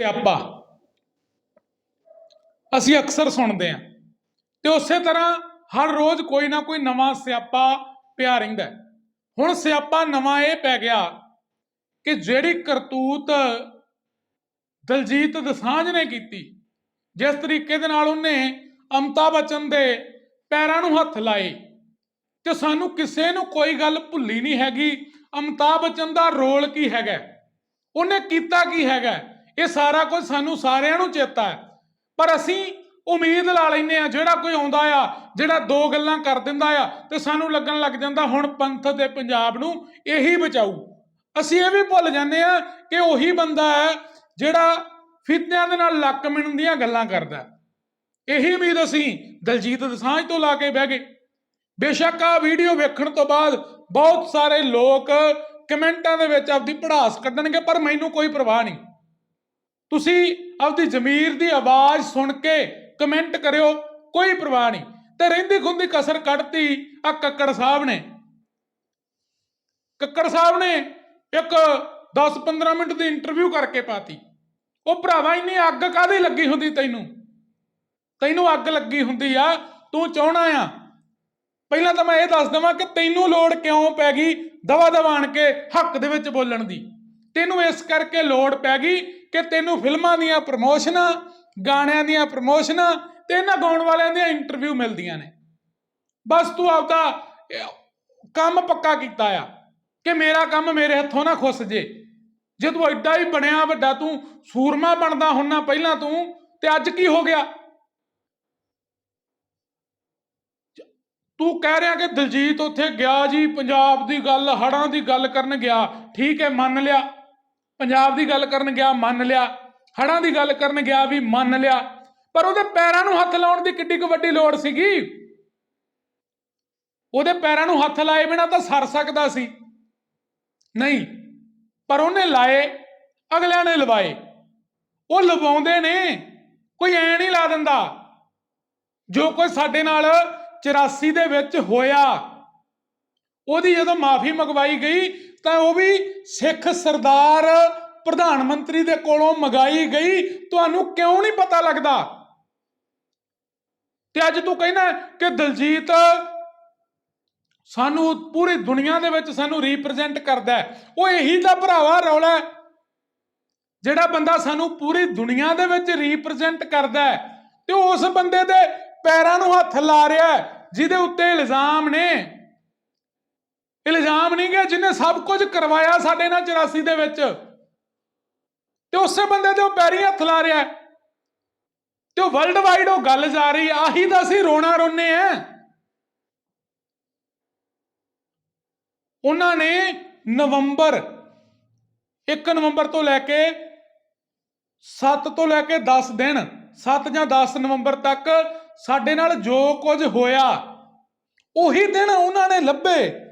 ਸਿਆਪਾ। ਅਸੀਂ ਅਕਸਰ ਸੁਣਦੇ ਹਾਂ ਤੇ ਉਸੇ ਤਰ੍ਹਾਂ ਹਰ ਰੋਜ਼ ਕੋਈ ਨਾ ਕੋਈ ਨਵਾਂ ਸਿਆਪਾ ਪਿਆ ਰਹਿੰਦਾ ਹੁਣ ਸਿਆਪਾ ਨਵਾਂ ਇਹ ਪੈ ਗਿਆ ਕਿ ਜਿਹੜੀ ਕਰਤੂਤ ਦਲਜੀਤ ਦਸਾਂਝ ਨੇ ਕੀਤੀ, ਜਿਸ ਤਰੀਕੇ ਦੇ ਨਾਲ ਉਹਨੇ ਅਮਤਾ ਬਚਨ ਦੇ ਪੈਰਾਂ ਨੂੰ ਹੱਥ ਲਾਏ ਤੇ ਸਾਨੂੰ ਕਿਸੇ ਨੂੰ ਕੋਈ ਗੱਲ ਭੁੱਲੀ ਨਹੀਂ ਹੈਗੀ ਅਮਤਾਬ ਬਚਨ ਦਾ ਰੋਲ ਕੀ ਹੈਗਾ? ਉਹਨੇ ਕੀਤਾ ਕੀ ਹੈਗਾ? ਇਹ ਸਾਰਾ ਕੁਝ ਸਾਨੂੰ ਸਾਰਿਆਂ ਨੂੰ ਚੇਤਾ ਹੈ। ਪਰ ਅਸੀਂ ਉਮੀਦ ਲਾ ਲੈਨੇ ਆ ਜਿਹੜਾ ਕੋਈ ਆਉਂਦਾ ਆ, ਜਿਹੜਾ ਦੋ ਗੱਲਾਂ ਕਰ ਦਿੰਦਾ ਆ, ਤੇ ਸਾਨੂੰ ਲੱਗਣ ਲੱਗ ਜਾਂਦਾ ਹੁਣ ਪੰਥ ਦੇ ਪੰਜਾਬ ਨੂੰ ਇਹੀ ਬਚਾਊ। ਅਸੀਂ ਇਹ ਵੀ ਭੁੱਲ ਜਾਂਦੇ ਆ ਕਿ ਉਹੀ ਬੰਦਾ ਹੈ ਜਿਹੜਾ ਫਿਤਨਿਆਂ ਦੇ ਨਾਲ ਲੱਕ ਮਿਣਨ ਦੀਆਂ ਗੱਲਾਂ ਕਰਦਾ ਇਹੀ ਉਮੀਦ ਅਸੀਂ ਦਲਜੀਤ ਦਸਾਂਝ ਤੋਂ ਲਾ ਕੇ ਬਹਿ ਗਏ। ਬੇਸ਼ੱਕ ਆ ਵੀਡੀਓ ਵੇਖਣ ਤੋਂ ਬਾਅਦ ਬਹੁਤ ਸਾਰੇ ਲੋਕ ਕਮੈਂਟਾਂ ਦੇ ਵਿੱਚ ਆਪਦੀ ਪੜਾਸ ਕੱਢਣਗੇ, ਪਰ ਮੈਨੂੰ ਕੋਈ ਪਰਵਾਹ ਨਹੀਂ। ਤੁਸੀਂ ਆਪਦੀ ਜ਼ਮੀਰ ਦੀ ਆਵਾਜ਼ ਸੁਣ ਕੇ ਕਮੈਂਟ ਕਰਿਓ, ਕੋਈ ਪਰਵਾਹ ਨਹੀਂ। ਤੇ ਰਹਿੰਦੀ ਖੁੰਦੀ ਕਸਰ ਕੱਢਤੀ ਆ ਕੱਕੜ ਸਾਹਿਬ ਨੇ। ਕੱਕੜ ਸਾਹਿਬ ਨੇ ਇੱਕ 10-15 ਮਿੰਟ ਦੀ ਇੰਟਰਵਿਊ ਕਰਕੇ ਪਾਤੀ। ਉਹ ਭਰਾਵਾ, ਇੰਨੀ ਅੱਗ ਕਾਹਦੀ ਲੱਗੀ ਹੁੰਦੀ ਤੈਨੂੰ? ਤੈਨੂੰ ਅੱਗ ਲੱਗੀ ਹੁੰਦੀ ਆ, ਤੂੰ ਚਾਹਣਾ ਆ। ਪਹਿਲਾਂ ਤਾਂ ਮੈਂ ਇਹ ਦੱਸ ਦਵਾਂ ਕਿ ਤੈਨੂੰ ਲੋੜ ਕਿਉਂ ਪੈ ਗਈ ਦਵਾ ਦਵਾਣ ਕੇ ਹੱਕ ਦੇ ਵਿੱਚ ਬੋਲਣ ਦੀ? ਤੈਨੂੰ ਇਸ ਕਰਕੇ ਲੋੜ ਪੈ ਗਈ ਕਿ ਤੈਨੂੰ ਫਿਲਮਾਂ ਦੀਆਂ ਪ੍ਰਮੋਸ਼ਨਾਂ ਗਾਣਿਆਂ ਦੀਆਂ ਪ੍ਰਮੋਸ਼ਨਾਂ ਤੇ ਇਹਨਾਂ ਗਾਉਣ ਵਾਲਿਆਂ ਦੀਆਂ ਇੰਟਰਵਿਊ ਮਿਲਦੀਆਂ ਨੇ। ਬਸ ਤੂੰ ਆਪਦਾ ਕੰਮ ਪੱਕਾ ਕੀਤਾ ਆ ਕਿ ਮੇਰਾ ਕੰਮ ਮੇਰੇ ਹੱਥੋਂ ਨਾ ਖੁੱਸ ਜੇ। ਜੇ ਤੂੰ ਐਡਾ ਹੀ ਬਣਿਆ, ਵੱਡਾ ਤੂੰ ਸੂਰਮਾ ਬਣਦਾ ਹੁੰਨਾ ਪਹਿਲਾਂ ਤੂੰ, ਤੇ ਅੱਜ ਕੀ ਹੋ ਗਿਆ? ਤੂੰ ਕਹਿ ਰਿਹਾ ਕਿ ਦਲਜੀਤ ਉੱਥੇ ਗਿਆ ਜੀ, ਪੰਜਾਬ ਦੀ ਗੱਲ ਹੜਾਂ ਦੀ ਗੱਲ ਕਰਨ ਗਿਆ। ਠੀਕ ਹੈ, ਮੰਨ ਲਿਆ। ਪੰਜਾਬ ਦੀ ਗੱਲ ਕਰਨ ਗਿਆ, ਮੰਨ ਲਿਆ। ਹੜਾਂ ਦੀ ਗੱਲ ਕਰਨ ਗਿਆ ਵੀ ਮੰਨ ਲਿਆ। ਪਰ ਉਹਦੇ ਪੈਰਾਂ ਨੂੰ ਹੱਥ ਲਾਉਣ ਦੀ ਕਿੱਡੀ ਕੁ ਵੱਡੀ ਲੋੜ ਸੀਗੀ। ਉਹਦੇ ਪੈਰਾਂ ਨੂੰ ਹੱਥ ਲਾਏ ਬਿਨਾ ਤਾਂ ਸਰ ਸਕਦਾ ਸੀ। ਨਹੀਂ, ਪਰ ਉਹਨੇ ਲਾਏ, ਅਗਲਿਆਂ ਨੇ ਲਵਾਏ। ਉਹ ਲਵਾਉਂਦੇ ਨੇ, ਕੋਈ ਐ ਨਹੀਂ ਲਾ ਦਿੰਦਾ। ਜੋ ਕੋਈ ਸਾਡੇ ਨਾਲ 84 ਦੇ ਵਿੱਚ ਹੋਇਆ ਉਹਦੀ ਜਦੋਂ ਮਾਫੀ ਮੰਗਵਾਈ ਗਈ ਤਾਂ ਉਹ ਵੀ ਸਿੱਖ ਸਰਦਾਰ ਪ੍ਰਧਾਨ ਮੰਤਰੀ ਦੇ ਕੋਲੋਂ ਮੰਗਾਈ ਗਈ। ਤੁਹਾਨੂੰ ਕਿਉਂ ਨਹੀਂ ਪਤਾ ਲੱਗਦਾ? ਤੇ ਅੱਜ ਤੂੰ ਕਹਿੰਦਾ ਕਿ ਦਲਜੀਤ ਸਾਨੂੰ ਪੂਰੀ ਦੁਨੀਆ ਦੇ ਵਿੱਚ ਸਾਨੂੰ ਰਿਪਰੈਜ਼ੈਂਟ ਕਰਦਾ ਉਹ ਇਹੀ ਤਾਂ ਭਰਾਵਾ ਰੌਲਾ ਜਿਹੜਾ ਬੰਦਾ ਸਾਨੂੰ ਪੂਰੀ ਦੁਨੀਆ ਦੇ ਵਿੱਚ ਰਿਪਰੈਜ਼ੈਂਟ ਕਰਦਾ ਤੇ ਉਸ ਬੰਦੇ ਦੇ ਪੈਰਾਂ ਨੂੰ ਹੱਥ ਲਾ ਰਿਹਾ ਜਿਹਦੇ ਉੱਤੇ ਇਲਜ਼ਾਮ ਨੇ। ਇਲਜ਼ਾਮ ਨਹੀਂ ਜਿਹਨੇ ਸਭ ਕੁਝ ਕਰਵਾਇਆ ਸਾਡੇ ਨਾਲ 84 ਦੇ ਵਿੱਚ। ਤੇ ਉਸੇ ਬੰਦੇ ਦੇ ਉਹ ਪੈਰੀ ਹੱਥ ਲਾ ਰਿਹਾ ਤੇ ਉਹ ਵਰਲਡ ਵਾਈਡ ਉਹ ਗੱਲ ਜਾ ਰਹੀ ਆਹੀ ਤਾਂ ਅਸੀਂ ਰੋਣਾ ਰੋਨੇ ਆ ਉਹਨਾਂ ਨੇ ਨਵੰਬਰ 1 ਨਵੰਬਰ ਤੋਂ ਲੈ ਕੇ 7 ਤੋਂ ਲੈ ਕੇ 10 ਦਿਨ 7 ਜਾਂ 10 ਨਵੰਬਰ ਤੱਕ ਸਾਡੇ ਨਾਲ ਜੋ ਕੁਝ ਹੋਇਆ, ਉਹੀ ਦਿਨ ਉਹਨਾਂ ਨੇ ਲੱਭੇ।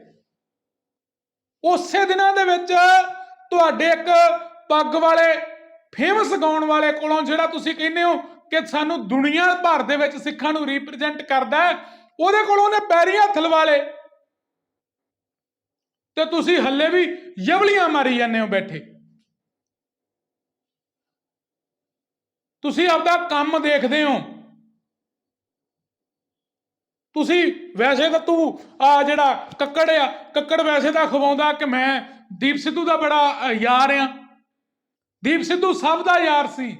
ਉਸੇ ਦਿਨਾਂ ਦੇ ਵਿੱਚ ਤੁਹਾਡੇ ਇੱਕ ਪੱਗ ਵਾਲੇ ਫੇਮਸ ਗਾਉਣ ਵਾਲੇ ਕੋਲੋਂ ਜਿਹੜਾ ਤੁਸੀਂ ਕਹਿੰਦੇ ਹੋ ਕਿ ਸਾਨੂੰ ਦੁਨੀਆ ਭਰ ਦੇ ਵਿੱਚ ਸਿੱਖਾਂ ਨੂੰ ਰਿਪਰੈਜ਼ੈਂਟ ਕਰਦਾ ਉਹਦੇ ਕੋਲੋਂ ਉਹਨੇ ਪੈਰੀ ਹੱਥ ਲਵਾ ਲਏ। ਤੇ ਤੁਸੀਂ ਹੱਲੇ ਵੀ ਯਵਲੀਆਂ ਮਾਰੀ ਜਾਂਦੇ ਹੋ ਬੈਠੇ। ਤੁਸੀਂ ਆਪਦਾ ਕੰਮ ਦੇਖਦੇ ਹੋ ਤੁਸੀਂ ਵੈਸੇ ਤਾਂ ਤੂੰ ਆ ਜਿਹੜਾ ਕੱਕੜ ਆ, ਕੱਕੜ ਵੈਸੇ ਤਾਂ ਖਵਾਉਂਦਾ ਕਿ ਮੈਂ ਦੀਪ ਸਿੱਧੂ ਦਾ ਬੜਾ ਯਾਰ ਆ। ਦੀਪ ਸਿੱਧੂ ਸਭ ਦਾ ਯਾਰ ਸੀ।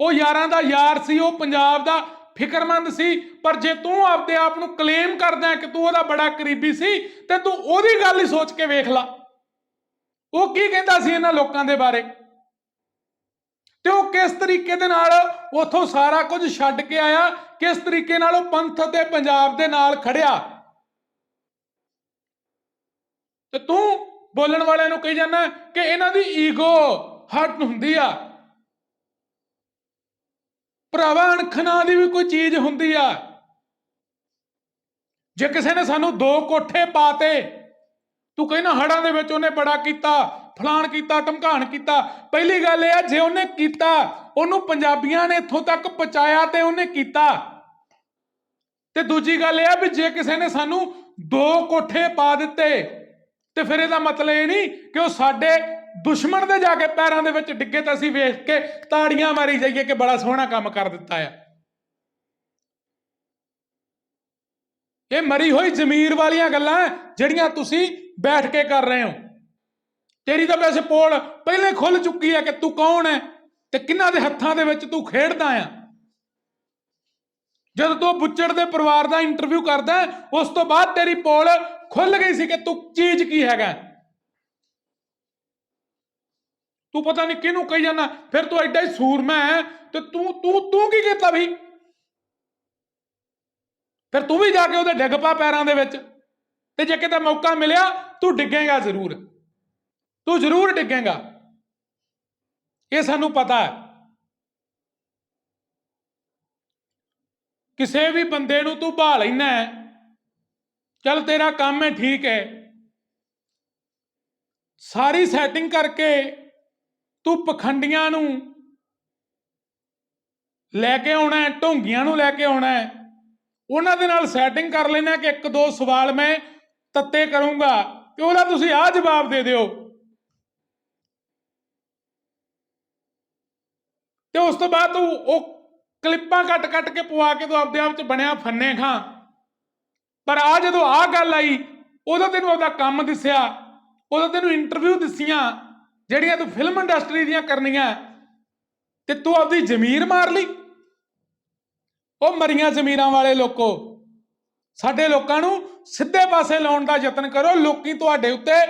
ਉਹ ਯਾਰਾਂ ਦਾ ਯਾਰ ਸੀ, ਉਹ ਪੰਜਾਬ ਦਾ ਫਿਕਰਮੰਦ ਸੀ। ਪਰ ਜੇ ਤੂੰ ਆਪਦੇ ਆਪ ਨੂੰ ਕਲੇਮ ਕਰਦਾ ਕਿ ਤੂੰ ਉਹਦਾ ਬੜਾ ਕਰੀਬੀ ਸੀ, ਤੇ ਤੂੰ ਉਹਦੀ ਗੱਲ ਹੀ ਸੋਚ ਕੇ ਵੇਖ ਲਾ। ਉਹ ਕੀ ਕਹਿੰਦਾ ਸੀ ਇਹਨਾਂ ਲੋਕਾਂ ਦੇ ਬਾਰੇ? ਤੇ ਉਹ ਕਿਸ ਤਰੀਕੇ ਦੇ ਨਾਲ ਉਥੋਂ ਸਾਰਾ ਕੁਝ ਛੱਡ ਕੇ ਆਇਆ? ਕਿਸ ਤਰੀਕੇ ਨਾਲ ਉਹ ਪੰਥ ਤੇ ਪੰਜਾਬ ਦੇ ਨਾਲ ਖੜਿਆ? ਤੇ ਤੂੰ ਬੋਲਣ ਵਾਲਿਆਂ ਨੂੰ ਕਹੀ ਜਾਂਦਾ ਕਿ ਇਹਨਾਂ ਦੀ ਈਗੋ ਹਟ ਹੁੰਦੀ ਆ। ਭਰਾਵਾ, ਅਣਖਣਾ ਦੀ ਵੀ ਕੋਈ ਚੀਜ਼ ਹੁੰਦੀ ਆ। ਜੇ ਕਿਸੇ ਨੇ ਸਾਨੂੰ ਦੋ ਕੋਠੇ ਪਾਤੇ, ਤੂੰ ਕਹਿੰਦਾ ਹੜਾਂ ਦੇ ਵਿੱਚ ਉਹਨੇ ਬੜਾ ਕੀਤਾ ਫਲਾਣ ਕੀਤਾ ਧਮਕਾਣ ਕੀਤਾ। ਪਹਿਲੀ ਗੱਲ ਇਹ ਆ, ਜੇ ਉਹਨੇ ਕੀਤਾ, ਉਹਨੂੰ ਪੰਜਾਬੀਆਂ ਨੇ ਇੱਥੋਂ ਤੱਕ ਪਹੁੰਚਾਇਆ ਤੇ ਉਹਨੇ ਕੀਤਾ। ਤੇ ਦੂਜੀ ਗੱਲ ਇਹ ਆ ਵੀ ਜੇ ਕਿਸੇ ਨੇ ਸਾਨੂੰ ਦੋ ਕੋਠੇ ਪਾ ਦਿੱਤੇ, ਤੇ ਫਿਰ ਇਹਦਾ ਮਤਲਬ ਇਹ ਨਹੀਂ ਕਿ ਉਹ ਸਾਡੇ ਦੁਸ਼ਮਣ ਦੇ ਜਾ ਕੇ ਪੈਰਾਂ ਦੇ ਵਿੱਚ ਡਿੱਗੇ ਤਾਂ ਅਸੀਂ ਵੇਖ ਕੇ ਤਾੜੀਆਂ ਮਾਰੀ ਜਾਈਏ ਕਿ ਬੜਾ ਸੋਹਣਾ ਕੰਮ ਕਰ ਦਿੱਤਾ ਆ। ਇਹ ਮਰੀ ਹੋਈ ਜ਼ਮੀਰ ਵਾਲੀਆਂ ਗੱਲਾਂ ਜਿਹੜੀਆਂ ਤੁਸੀਂ ਬੈਠ ਕੇ ਕਰ ਰਹੇ ਹੋ। ਤੇਰੀ ਤਾਂ ਵੈਸੇ ਪੋਲ ਪਹਿਲੇ ਖੁੱਲ ਚੁੱਕੀ ਹੈ ਕਿ ਤੂੰ ਕੌਣ ਹੈ ਤੇ ਕਿਹਨਾਂ ਦੇ ਹੱਥਾਂ ਦੇ ਵਿੱਚ ਤੂੰ ਖੇਡਦਾ ਆ? ਜਦੋਂ ਤੂੰ ਬੁੱਚੜ ਦੇ ਪਰਿਵਾਰ ਦਾ ਇੰਟਰਵਿਊ ਕਰਦਾ ਉਸ ਤੋਂ ਬਾਅਦ ਤੇਰੀ ਪੋਲ ਖੁੱਲ ਗਈ ਸੀ ਕਿ ਤੂੰ ਚੀਜ਼ ਕੀ ਹੈਗਾ? ਤੂੰ ਪਤਾ ਨਹੀਂ ਕਿਹਨੂੰ ਕਹੀ ਜਾਂਦਾ, ਫਿਰ ਤੂੰ ਐਡਾ ਹੀ ਸੂਰਮਾ ਹੈ ਤੇ ਤੂੰ ਤੂੰ ਤੂੰ ਕੀ ਕੀਤਾ ਵੀ? ਫਿਰ ਤੂੰ ਵੀ ਜਾ ਕੇ ਉਹਦੇ ਡਿੱਗ ਪਾ ਪੈਰਾਂ ਦੇ ਵਿੱਚ ਤੇ ਜੇ ਕਿਤੇ ਮੌਕਾ ਮਿਲਿਆ, ਤੂੰ ਡਿੱਗੇਗਾ ਜ਼ਰੂਰ। ਤੂੰ ਜ਼ਰੂਰ ਡਿੱਗੇਗਾ। ਇਹ ਸਾਨੂੰ ਪਤਾ ਹੈ। ਕਿਸੇ ਵੀ ਬੰਦੇ ਨੂੰ ਤੂੰ ਭਾਲ ਲੈਣਾ ਹੈ। ਚੱਲ ਤੇਰਾ ਕੰਮ ਹੈ, ਠੀਕ ਹੈ। ਸਾਰੀ ਸੈਟਿੰਗ ਕਰਕੇ ਤੂੰ ਪਖੰਡੀਆਂ ਨੂੰ ਲੈ ਕੇ ਆਉਣਾ ਹੈ, ਢੋਂਗੀਆਂ ਨੂੰ ਲੈ ਕੇ ਆਉਣਾ ਹੈ। ਉਹਨਾਂ ਦੇ ਨਾਲ ਸੈਟਿੰਗ ਕਰ ਲੈਣਾ ਕਿ ਇੱਕ ਦੋ ਸਵਾਲ ਮੈਂ ਤੱਤੇ ਕਰੂੰਗਾ ਤੇ ਉਹਦਾ ਤੁਸੀਂ ਆਹ ਜਵਾਬ ਦੇ ਦਿਓ। ਤੇ ਉਸ ਤੋਂ ਬਾਅਦ ਤੂੰ ਉਹ ਕਲਿੱਪਾਂ ਕੱਟ ਕੱਟ ਕੇ ਪਵਾ ਕੇ ਤੂੰ ਆਪਦੇ ਆਪ ਚ ਬਣਿਆ ਫੰਨੇ ਖਾਂ। ਪਰ ਆ ਜਦੋਂ ਆ ਗੱਲ ਆਈ, ਉਦੋਂ ਤੈਨੂੰ ਉਹਦਾ ਕੰਮ ਦਿਸਿਆ, ਉਦੋਂ ਤੈਨੂੰ ਇੰਟਰਵਿਊ ਦਿਸੀਆਂ, ਜਿਹੜੀਆਂ ਤੂੰ ਫਿਲਮ ਇੰਡਸਟਰੀ ਦੀਆਂ ਕਰਨੀਆਂ, ਤੇ ਤੂੰ ਆਪਦੀ ਜ਼ਮੀਰ ਮਾਰ ਲਈ। ਉਹ ਮਰੀਆਂ ਜ਼ਮੀਰਾਂ ਵਾਲੇ ਲੋਕੋ, ਸਾਡੇ ਲੋਕਾਂ ਨੂੰ ਸਿੱਧੇ ਪਾਸੇ ਲਾਉਣ ਦਾ ਯਤਨ ਕਰੋ, ਲੋਕੀ ਤੁਹਾਡੇ ਉੱਤੇ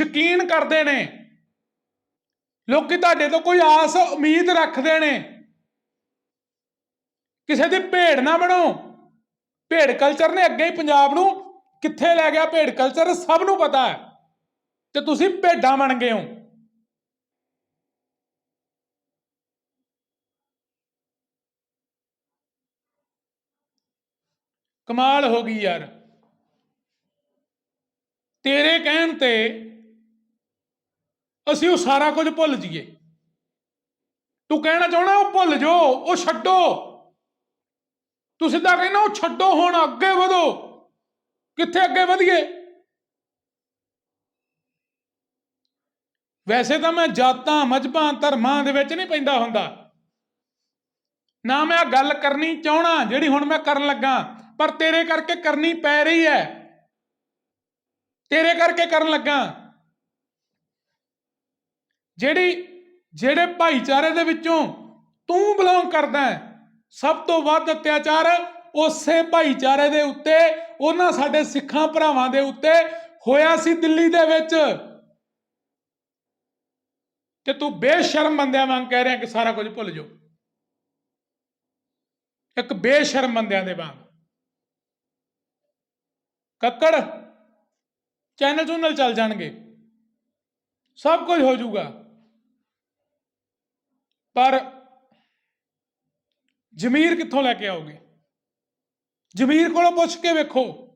ਯਕੀਨ ਕਰਦੇ ਨੇ। ਲੋਕੀ ਤੁਹਾਡੇ ਤੋਂ ਕੋਈ ਆਸ, ਉਮੀਦ ਰੱਖਦੇ ਨੇ। ਕਿਸੇ ਦੀ ਭੇਡ ਨਾ ਬਣੋ। ਭੇਡ ਕਲਚਰ ਨੇ ਅੱਗੇ ਹੀ ਪੰਜਾਬ ਨੂੰ ਕਿੱਥੇ ਲੈ ਗਿਆ? ਭੇਡ ਕਲਚਰ ਸਭ ਨੂੰ ਪਤਾ ਹੈ। ਤੇ ਤੁਸੀਂ ਭੇਡਾਂ ਬਣ ਗਏ ਹੋ। ਕਮਾਲ ਹੋ ਗਈ ਯਾਰ। ਤੇਰੇ ਕਹਿਣ ਤੇ ਅਸੀਂ ਉਹ ਸਾਰਾ ਕੁਝ ਭੁੱਲ ਜਾਈਏ। ਤੂੰ ਕਹਿਣਾ ਚਾਹਣਾ ਉਹ ਭੁੱਲ ਜੋ ਉਹ ਛੱਡੋ। ਤੂੰ ਸਿੱਧਾ ਕਹਿਣਾ ਉਹ ਛੱਡੋ, ਹੁਣ ਅੱਗੇ ਵਧੋ। ਕਿੱਥੇ ਅੱਗੇ ਵਧੀਏ? ਵੈਸੇ ਤਾਂ ਮੈਂ ਜਾਤਾਂ, ਮਜਬਾਂ, ਧਰਮਾਂ ਦੇ ਵਿੱਚ ਨਹੀਂ ਪੈਂਦਾ ਹੁੰਦਾ। ਨਾ ਮੈਂ ਗੱਲ ਕਰਨੀ ਚਾਹਣਾ ਜਿਹੜੀ ਹੁਣ ਮੈਂ ਕਰਨ ਲੱਗਾ। ਪਰ ਤੇਰੇ ਕਰਕੇ ਕਰਨੀ ਪੈ ਰਹੀ ਹੈ। ਤੇਰੇ ਕਰਕੇ ਕਰਨ ਲੱਗਾ। ਜਿਹੜੀ, ਜਿਹੜੇ ਭਾਈਚਾਰੇ ਦੇ ਵਿੱਚੋਂ ਤੂੰ ਬਿਲੋਂਗ ਕਰਦਾ ਹੈ, ਸਭ ਤੋਂ ਵੱਧ ਅਤਿਆਚਾਰ ਉਸੇ ਭਾਈਚਾਰੇ ਦੇ ਉੱਤੇ, ਉਹਨਾਂ ਸਾਡੇ ਸਿੱਖਾਂ ਭਰਾਵਾਂ ਦੇ ਉੱਤੇ ਹੋਇਆ ਸੀ ਦਿੱਲੀ ਦੇ ਵਿੱਚ। ਤੇ ਤੂੰ ਬੇਸ਼ਰਮ ਬੰਦਿਆਂ ਵਾਂਗ ਕਹਿ ਰਿਹਾ ਕਿ ਸਾਰਾ ਕੁਝ ਭੁੱਲ ਜਾਓ। ਇੱਕ ਬੇਸ਼ਰਮ ਬੰਦਿਆਂ ਦੇ ਵਾਂਗ। ਕੱਕੜ, ਚੈਨਲ ਚੂਨਲ ਚੱਲ ਜਾਣਗੇ। ਸਭ ਕੁਝ ਹੋ ਜਾਊਗਾ। ਪਰ ਜ਼ਮੀਰ ਕਿੱਥੋਂ ਲੈ ਕੇ ਆਓਗੇ? ਜ਼ਮੀਰ ਕੋਲੋਂ ਪੁੱਛ ਕੇ ਵੇਖੋ।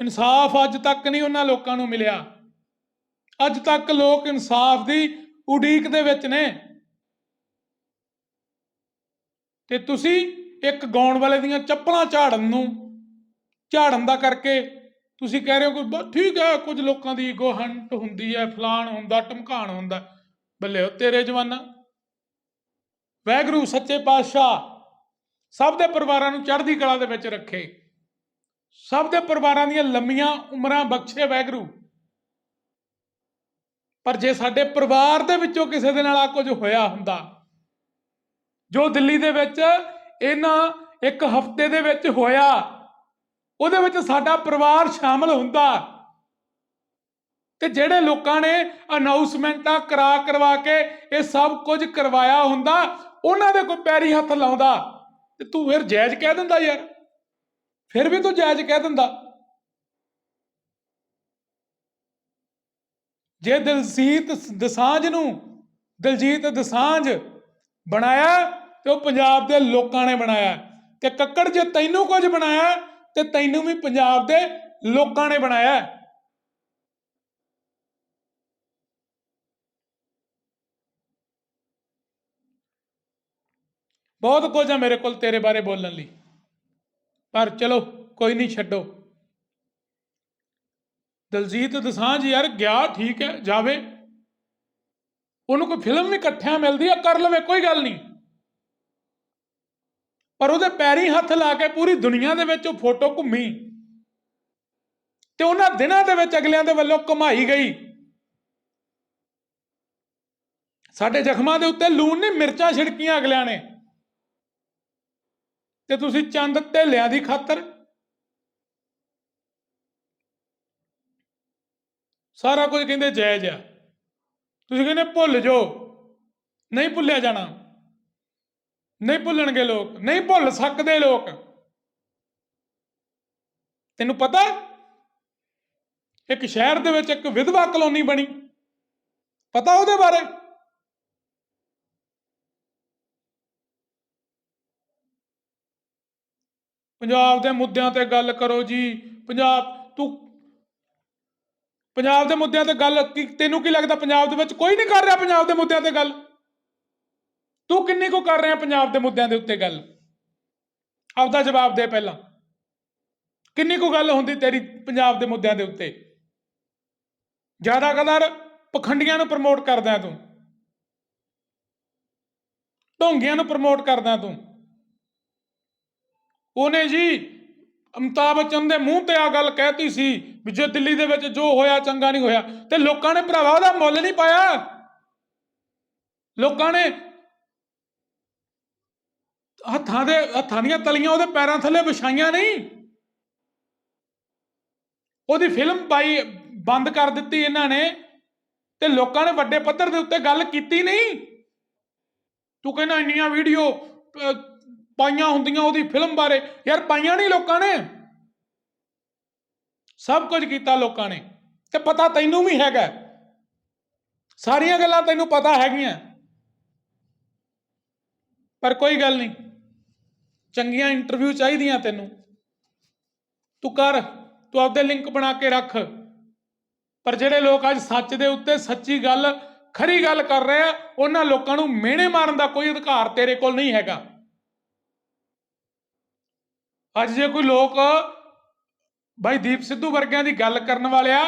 ਇਨਸਾਫ ਅੱਜ ਤੱਕ ਨਹੀਂ ਉਹਨਾਂ ਲੋਕਾਂ ਨੂੰ ਮਿਲਿਆ। ਅੱਜ ਤੱਕ ਲੋਕ ਇਨਸਾਫ ਦੀ ਉਡੀਕ ਦੇ ਵਿੱਚ ਨੇ। ਤੇ ਤੁਸੀਂ ਇੱਕ ਗਾਉਣ ਵਾਲੇ ਦੀਆਂ ਚੱਪਲਾਂ ਝਾੜਨ ਨੂੰ, ਝਾੜਨ ਦਾ ਕਰਕੇ ਤੁਸੀਂ ਕਹਿ ਰਹੇ ਹੋ ਕਿ ਠੀਕ ਹੈ, ਕੁਝ ਲੋਕਾਂ ਦੀ ਈਗੋ ਹੰਟ ਹੁੰਦੀ ਹੈ, ਫਲਾਣ ਹੁੰਦਾ ਟਮਕਾਣ ਹੁੰਦਾ। ਬੱਲੇ ਉਹ ਤੇਰੇ ਜਵਾਨਾ। ਵੈਗਰੂ ਸੱਚੇ ਪਾਤਸ਼ਾਹ ਸਭ ਦੇ ਪਰਿਵਾਰਾਂ ਨੂੰ ਚੜ੍ਹਦੀ ਕਲਾ ਦੇ ਵਿੱਚ ਰੱਖੇ। ਸਭ ਦੇ ਪਰਿਵਾਰਾਂ ਦੀਆਂ ਲੰਮੀਆਂ ਉਮਰਾਂ ਬਖਸ਼ੇ ਵੈਗਰੂ। ਪਰ ਜੇ ਸਾਡੇ ਪਰਿਵਾਰ ਦੇ ਵਿੱਚੋਂ ਕਿਸੇ ਦੇ ਨਾਲ ਆ ਕੁਝ ਹੋਇਆ ਹੁੰਦਾ, ਜੋ ਦਿੱਲੀ ਦੇ ਵਿੱਚ ਇਹਨਾਂ ਇੱਕ ਹਫ਼ਤੇ ਦੇ ਵਿੱਚ ਹੋਇਆ ਉਹਦੇ ਵਿੱਚ ਸਾਡਾ ਪਰਿਵਾਰ ਸ਼ਾਮਲ ਹੁੰਦਾ। ਤੇ ਜਿਹੜੇ ਲੋਕਾਂ ਨੇ ਅਨਾਉਂਸਮੈਂਟਾਂ ਕਰਾ ਕਰਵਾ ਕੇ ਇਹ ਸਭ ਕੁਝ ਕਰਵਾਇਆ ਹੁੰਦਾ, ਉਹਨਾਂ ਦੇ ਕੋਈ ਪੈਰੀ ਹੱਥ ਲਾਉਂਦਾ, ਤੇ ਤੂੰ ਫਿਰ ਜਾਇਜ਼ ਕਹਿ ਦਿੰਦਾ ਯਾਰ। ਫਿਰ ਵੀ ਤੂੰ ਜਾਇਜ਼ ਕਹਿ ਦਿੰਦਾ। ਜੇ ਦਿਲਜੀਤ ਦਸਾਂਝ ਨੂੰ ਦਿਲਜੀਤ ਦਸਾਂਝ ਬਣਾਇਆ, ਤੇ ਉਹ ਪੰਜਾਬ ਦੇ ਲੋਕਾਂ ਨੇ ਬਣਾਇਆ। ਤੇ ਕੱਕੜ ਜੇ ਤੈਨੂੰ ਕੁਝ ਬਣਾਇਆ ਤੇ ਤੈਨੂੰ ਵੀ ਪੰਜਾਬ ਦੇ ਲੋਕਾਂ ਨੇ ਬਣਾਇਆ ਬਹੁਤ ਕੁਝ ਆ ਮੇਰੇ ਕੋਲ ਤੇਰੇ ਬਾਰੇ ਬੋਲਣ ਲਈ। ਪਰ ਚਲੋ, ਕੋਈ ਨਹੀਂ ਛੱਡੋ। ਦਲਜੀਤ ਦਸਾਂਝ ਯਾਰ, ਗਿਆ ਠੀਕ ਹੈ, ਜਾਵੇ। ਉਹਨੂੰ ਕੋਈ ਫਿਲਮ ਵੀ ਇਕੱਠਿਆਂ ਮਿਲਦੀ ਆ, ਕਰ ਲਵੇ, ਕੋਈ ਗੱਲ ਨਹੀਂ। ਪਰ ਉਹਦੇ ਪੈਰੀ ਹੱਥ ਲਾ ਕੇ ਪੂਰੀ ਦੁਨੀਆ ਦੇ ਵਿੱਚ ਉਹ ਫੋਟੋ ਘੁੰਮੀ। ਤੇ ਉਹਨਾਂ ਦਿਨਾਂ ਦੇ ਵਿੱਚ ਅਗਲਿਆਂ ਦੇ ਵੱਲੋਂ ਕਮਾਈ ਗਈ। ਸਾਡੇ ਜ਼ਖਮਾਂ ਦੇ ਉੱਤੇ ਲੂਣ ਨਹੀਂ, ਮਿਰਚਾਂ ਛਿੜਕੀਆਂ ਅਗਲਿਆਂ ਨੇ। ਤੇ ਤੁਸੀਂ ਚੰਦ ਧੇਲਿਆਂ ਦੀ ਖਾਤਰ। ਸਾਰਾ ਕੁਝ ਕਹਿੰਦੇ ਜਾਇਜ਼ ਆ। ਤੁਸੀਂ ਕਹਿੰਦੇ ਭੁੱਲ ਜਾਓ। ਨਹੀਂ ਭੁੱਲਿਆ ਜਾਣਾ। ਨਹੀਂ ਭੁੱਲਣਗੇ ਲੋਕ, ਨਹੀਂ ਭੁੱਲ ਸਕਦੇ ਲੋਕ। ਤੈਨੂੰ ਪਤਾ ਇੱਕ ਸ਼ਹਿਰ ਦੇ ਵਿੱਚ ਇੱਕ ਵਿਧਵਾ ਕਲੋਨੀ ਬਣੀ। ਪਤਾ ਉਹਦੇ ਬਾਰੇ? ਪੰਜਾਬ ਦੇ ਮੁੱਦਿਆਂ ਤੇ ਗੱਲ ਕਰੋ ਜੀ। ਪੰਜਾਬ, ਤੂੰ ਪੰਜਾਬ ਦੇ ਮੁੱਦਿਆਂ ਤੇ ਗੱਲ ਤੈਨੂੰ ਕੀ ਲੱਗਦਾ ਪੰਜਾਬ ਦੇ ਵਿੱਚ ਕੋਈ ਨਹੀਂ ਕਰ ਰਿਹਾ ਪੰਜਾਬ ਦੇ ਮੁੱਦਿਆਂ ਤੇ ਗੱਲ? ਤੂੰ ਕਿੰਨੀ ਕੁ ਕਰ ਰਿਹਾ ਪੰਜਾਬ ਦੇ ਮੁੱਦਿਆਂ ਦੇ ਉੱਤੇ ਗੱਲ? ਆਪਦਾ ਜਵਾਬ ਦੇ ਪਹਿਲਾਂ। ਕਿੰਨੀ ਕੁ ਗੱਲ ਹੁੰਦੀ ਤੇਰੀ ਪੰਜਾਬ ਦੇ ਮੁੱਦਿਆਂ ਦੇ ਉੱਤੇ? ਜ਼ਿਆਦਾ ਕਦਰ ਪਖੰਡੀਆਂ ਨੂੰ ਪ੍ਰਮੋਟ ਕਰਦਾ ਤੂੰ। ਢੋਂਗੀਆਂ ਨੂੰ ਪ੍ਰਮੋਟ ਕਰਦਾ ਤੂੰ। ਉਹਨੇ ਜੀ ਅਮਿਤਾਭ ਬੱਚਨ ਦੇ ਮੂੰਹ ਤੇ ਆ ਗੱਲ ਕਹਿਤੀ ਸੀ ਵੀ ਜੇ ਦਿੱਲੀ ਦੇ ਵਿੱਚ ਜੋ ਹੋਇਆ ਚੰਗਾ ਨਹੀਂ ਹੋਇਆ, ਤੇ ਲੋਕਾਂ ਨੇ ਭਰਾਵਾ ਉਹਦਾ ਮੁੱਲ ਨਹੀਂ ਪਾਇਆ। ਲੋਕਾਂ ਨੇ ਹੱਥਾਂ ਦੇ, ਹੱਥਾਂ ਦੀਆਂ ਤਲੀਆਂ ਉਹਦੇ ਪੈਰਾਂ ਥੱਲੇ ਵਿਛਾਈਆਂ ਨਹੀਂ। ਉਹਦੀ ਫਿਲਮ ਬਾਈ, ਬੰਦ ਕਰ ਦਿੱਤੀ ਇਹਨਾਂ ਨੇ ਤੇ ਲੋਕਾਂ ਨੇ ਵੱਡੇ ਪੱਧਰ ਦੇ ਉੱਤੇ ਗੱਲ ਕੀਤੀ ਨਹੀਂ। ਤੂੰ ਕਹਿੰਦਾ ਇੰਨੀਆਂ ਵੀਡੀਓ ਪਾਈਆਂ ਹੁੰਦੀਆਂ ਉਹਦੀ ਫਿਲਮ ਬਾਰੇ। ਯਾਰ ਪਾਈਆਂ ਨਹੀਂ ਲੋਕਾਂ ਨੇ। ਸਭ ਕੁਝ ਕੀਤਾ ਲੋਕਾਂ ਨੇ। ਤੇ ਪਤਾ ਤੈਨੂੰ ਵੀ ਹੈਗਾ। ਸਾਰੀਆਂ ਗੱਲਾਂ ਤੈਨੂੰ ਪਤਾ ਹੈਗੀਆਂ। ਪਰ ਕੋਈ ਗੱਲ ਨਹੀਂ। ਚੰਗੀਆਂ ਇੰਟਰਵਿਊ ਚਾਹੀਦੀਆਂ ਤੈਨੂੰ। ਤੂੰ ਕਰ, ਤੂੰ ਆਪਦੇ ਲਿੰਕ ਬਣਾ ਕੇ ਰੱਖ। ਪਰ ਜਿਹੜੇ ਲੋਕ ਅੱਜ ਸੱਚ ਦੇ ਉੱਤੇ ਸੱਚੀ ਗੱਲ, ਖਰੀ ਗੱਲ ਕਰ ਰਹੇ ਆ, ਉਹਨਾਂ ਲੋਕਾਂ ਨੂੰ ਮਿਹਣੇ ਮਾਰਨ ਦਾ ਕੋਈ ਅਧਿਕਾਰ ਤੇਰੇ ਕੋਲ ਨਹੀਂ ਹੈਗਾ। ਅੱਜ ਜੇ ਕੋਈ ਲੋਕ ਭਾਈ ਦੀਪ ਸਿੱਧੂ ਵਰਗਿਆਂ ਦੀ ਗੱਲ ਕਰਨ ਵਾਲਿਆ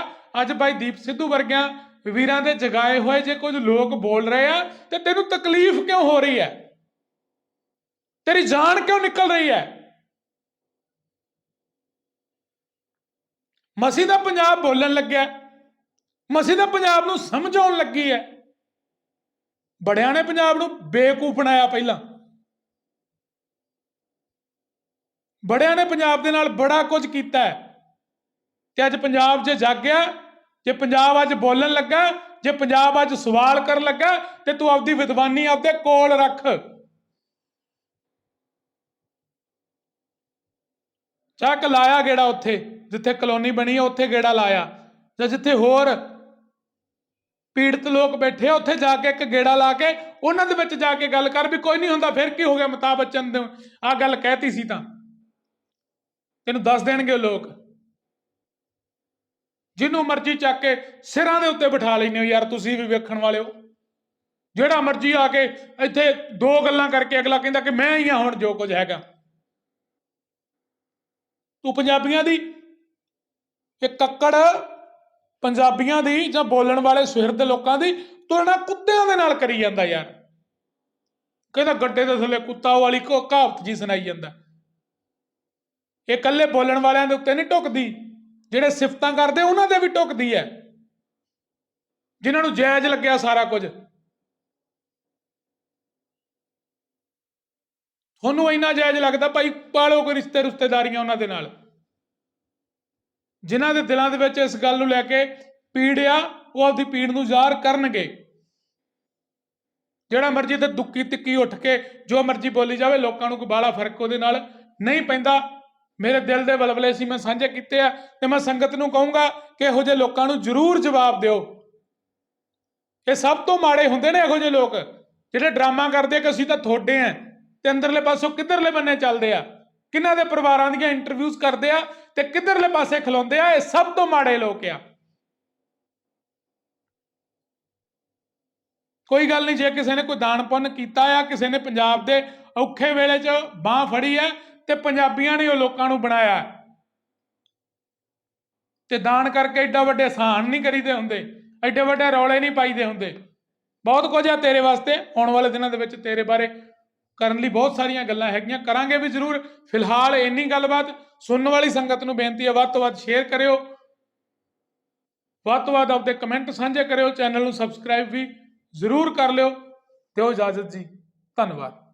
ਅੱਜ ਭਾਈ ਦੀਪ ਸਿੱਧੂ ਵਰਗਿਆਂ ਵੀਰਾਂ ਦੇ ਜਗਾਏ ਹੋਏ ਜੇ ਕੁਝ ਲੋਕ ਬੋਲ ਰਹੇ ਆ, ਤੇ ਤੈਨੂੰ ਤਕਲੀਫ ਕਿਉਂ ਹੋ ਰਹੀ ਹੈ? ਤੇਰੀ ਜਾਨ ਕਿਉਂ ਨਿਕਲ ਰਹੀ ਹੈ? ਮਸੀ ਦਾ ਪੰਜਾਬ ਬੋਲਣ ਲੱਗਿਆ। ਮਸੀ ਦਾ ਪੰਜਾਬ ਨੂੰ ਸਮਝਾਉਣ ਲੱਗੀ ਹੈ। ਬੜਿਆਂ ਨੇ ਪੰਜਾਬ ਨੂੰ ਬੇਕੂਫ ਬਣਾਇਆ ਪਹਿਲਾਂ। ਬੜਿਆਂ ਨੇ ਪੰਜਾਬ ਦੇ ਨਾਲ ਬੜਾ ਕੁਝ ਕੀਤਾ ਹੈ। ਤੇ ਅੱਜ ਪੰਜਾਬ 'ਚ ਜਾਗਿਆ, ਜੇ ਪੰਜਾਬ ਅੱਜ ਬੋਲਣ ਲੱਗਾ, ਜੇ ਪੰਜਾਬ ਅੱਜ ਸਵਾਲ ਕਰਨ ਲੱਗਾ, ਤੇ ਤੂੰ ਆਪਦੀ ਵਿਦਵਾਨੀ ਆਪਦੇ ਕੋਲ ਰੱਖ। ਚੱਕ ਲਾਇਆ ਗੇੜਾ ਉੱਥੇ, ਜਿੱਥੇ ਕਲੋਨੀ ਬਣੀ ਹੈ ਉੱਥੇ ਗੇੜਾ ਲਾਇਆ। ਜਾਂ ਜਿੱਥੇ ਹੋਰ ਪੀੜਤ ਲੋਕ ਬੈਠੇ ਆ, ਉੱਥੇ ਜਾ ਕੇ ਇੱਕ ਗੇੜਾ ਲਾ ਕੇ, ਉਹਨਾਂ ਦੇ ਵਿੱਚ ਜਾ ਕੇ ਗੱਲ ਕਰ ਵੀ ਕੋਈ ਨਹੀਂ ਹੁੰਦਾ, ਫਿਰ ਕੀ ਹੋ ਗਿਆ ਅਮਿਤਾਭ ਬੱਚਨ ਨੇ ਆ ਗੱਲ ਕਹਿਤੀ ਸੀ ਤਾਂ। ਤੈਨੂੰ ਦੱਸ ਦੇਣਗੇ ਉਹ ਲੋਕ। ਜਿਹਨੂੰ ਮਰਜ਼ੀ ਚੱਕ ਕੇ ਸਿਰਾਂ ਦੇ ਉੱਤੇ ਬਿਠਾ ਲੈਨੇ ਹੋ ਯਾਰ, ਤੁਸੀਂ ਵੀ ਵੇਖਣ ਵਾਲੇ ਹੋ। ਜਿਹੜਾ ਮਰਜ਼ੀ ਆ ਕੇ ਇੱਥੇ ਦੋ ਗੱਲਾਂ ਕਰਕੇ ਅਗਲਾ ਕਹਿੰਦਾ ਕਿ ਮੈਂ ਹੀ ਆ ਹੁਣ ਜੋ ਕੁਝ ਹੈਗਾ। ਤੂੰ ਪੰਜਾਬੀਆਂ ਦੀ? ਇਹ ਕੱਕੜ ਪੰਜਾਬੀਆਂ ਦੀ ਜਾਂ ਬੋਲਣ ਵਾਲੇ ਸੁਹਿਰਦ ਲੋਕਾਂ ਦੀ ਤੁਲਨਾ ਕੁੱਤਿਆਂ ਦੇ ਨਾਲ ਕਰੀ ਜਾਂਦਾ ਯਾਰ। ਕਹਿੰਦਾ ਗੱਡੇ ਦੇ ਥੱਲੇ ਕੁੱਤਾ ਵਾਲੀ ਕੋ ਕਹਾਵਤ ਜੀ ਸੁਣਾਈ ਜਾਂਦਾ। ਇਹ ਇਕੱਲੇ ਬੋਲਣ ਵਾਲਿਆਂ ਦੇ ਉੱਤੇ ਨਹੀਂ ਟੁਕਦੀ, ਜਿਹੜੇ ਸਿਫਤਾਂ ਕਰਦੇ ਉਹਨਾਂ ਦੇ ਵੀ ਟੁਕਦੀ ਹੈ। ਜਿਨ੍ਹਾਂ ਨੂੰ ਜਾਇਜ਼ ਲੱਗਿਆ ਸਾਰਾ ਕੁਝ। ਤੁਹਾਨੂੰ ਇੰਨਾ ਜਾਇਜ਼ ਲੱਗਦਾ ਭਾਈ ਪਾਲੋ ਕੋਈ ਰਿਸ਼ਤੇ ਰਿਸ਼ਤੇਦਾਰੀਆਂ ਉਹਨਾਂ ਦੇ ਨਾਲ। ਜਿਨ੍ਹਾਂ ਦੇ ਦਿਲਾਂ ਦੇ ਵਿੱਚ ਇਸ ਗੱਲ ਨੂੰ ਲੈ ਕੇ ਪੀੜ ਆ, ਉਹ ਆਪਦੀ ਪੀੜ ਨੂੰ ਜ਼ਾਹਰ ਕਰਨਗੇ। ਜਿਹੜਾ ਮਰਜ਼ੀ ਤੇ ਦੁੱਕੀ ਤਿੱਕੀ ਉੱਠ ਕੇ ਜੋ ਮਰਜ਼ੀ ਬੋਲੀ ਜਾਵੇ, ਲੋਕਾਂ ਨੂੰ ਕੋਈ ਬਾਲਾ ਫ਼ਰਕ ਉਹਦੇ ਨਾਲ ਨਹੀਂ ਪੈਂਦਾ। ਮੇਰੇ ਦਿਲ ਦੇ ਬਲਬਲੇ ਸੀ, ਮੈਂ ਸਾਂਝੇ ਕੀਤੇ ਆ ਤੇ ਮੈਂ ਸੰਗਤ ਨੂੰ ਕਹੂੰਗਾ ਕਿ ਇਹੋ ਜਿਹੇ ਲੋਕਾਂ ਨੂੰ ਜ਼ਰੂਰ ਜਵਾਬ ਦਿਓ। ਇਹ ਸਭ ਤੋਂ ਮਾੜੇ ਹੁੰਦੇ ਨੇ ਇਹੋ ਜਿਹੇ ਲੋਕ। ਜਿਹੜੇ ਡਰਾਮਾ ਕਰਦੇ ਕਿ ਅਸੀਂ ਤਾਂ ਥੋੜੇ ਆਂ। ਤੇ ਅੰਦਰਲੇ ਪਾਸੋਂ ਕਿੱਧਰਲੇ ਬੰਨੇ ਚੱਲਦੇ ਆ? ਕਿਹਨਾਂ ਦੇ ਪਰਿਵਾਰਾਂ ਦੀਆਂ ਇੰਟਰਵਿਊਜ਼ ਕਰਦੇ ਆ ਤੇ ਕਿੱਧਰਲੇ ਪਾਸੇ ਖਲੋਂਦੇ ਆ? ਇਹ ਸਭ ਤੋਂ ਮਾੜੇ ਲੋਕ ਆ। ਕੋਈ ਗੱਲ ਨਹੀਂ, ਜੇ ਕਿਸੇ ਨੇ ਕੋਈ ਦਾਨ ਪੁੰਨ ਕੀਤਾ ਆ, ਕਿਸੇ ਨੇ ਪੰਜਾਬ ਦੇ ਔਖੇ ਵੇਲੇ 'ਚ ਬਾਹ ਫੜੀ ਹੈ ਤੇ ਪੰਜਾਬੀਆਂ ਨੇ ਉਹ ਲੋਕਾਂ ਨੂੰ ਬਣਾਇਆ। ਤੇ ਦਾਨ ਕਰਕੇ ਐਡਾ ਵੱਡੇ ਆਸਾਨ ਨਹੀਂ ਕਰੀਦੇ ਹੁੰਦੇ ਐਡੇ ਵੱਡੇ ਰੌਲੇ ਨਹੀਂ ਪਾਈਦੇ ਹੁੰਦੇ। ਬਹੁਤ ਕੁਝ ਆ ਤੇਰੇ ਵਾਸਤੇ, ਆਉਣ ਵਾਲੇ ਦਿਨਾਂ ਦੇ ਵਿੱਚ ਤੇਰੇ ਬਾਰੇ ਕਰਨ ਲਈ ਬਹੁਤ ਸਾਰੀਆਂ ਗੱਲਾਂ ਹੈਗੀਆਂ। ਕਰਾਂਗੇ ਵੀ ਜ਼ਰੂਰ। ਫਿਲਹਾਲ ਇੰਨੀ ਗੱਲਬਾਤ। ਸੁਣਨ ਵਾਲੀ ਸੰਗਤ ਨੂੰ ਬੇਨਤੀ ਹੈ ਵੱਧ ਤੋਂ ਵੱਧ ਸ਼ੇਅਰ ਕਰਿਓ। ਵੱਧ ਤੋਂ ਵੱਧ ਆਪਦੇ ਕਮੈਂਟ ਸਾਂਝੇ ਕਰਿਓ। ਚੈਨਲ ਨੂੰ ਸਬਸਕ੍ਰਾਈਬ ਵੀ ਜ਼ਰੂਰ ਕਰ ਲਿਓ। ਦਿਓ ਇਜਾਜ਼ਤ ਜੀ। ਧੰਨਵਾਦ।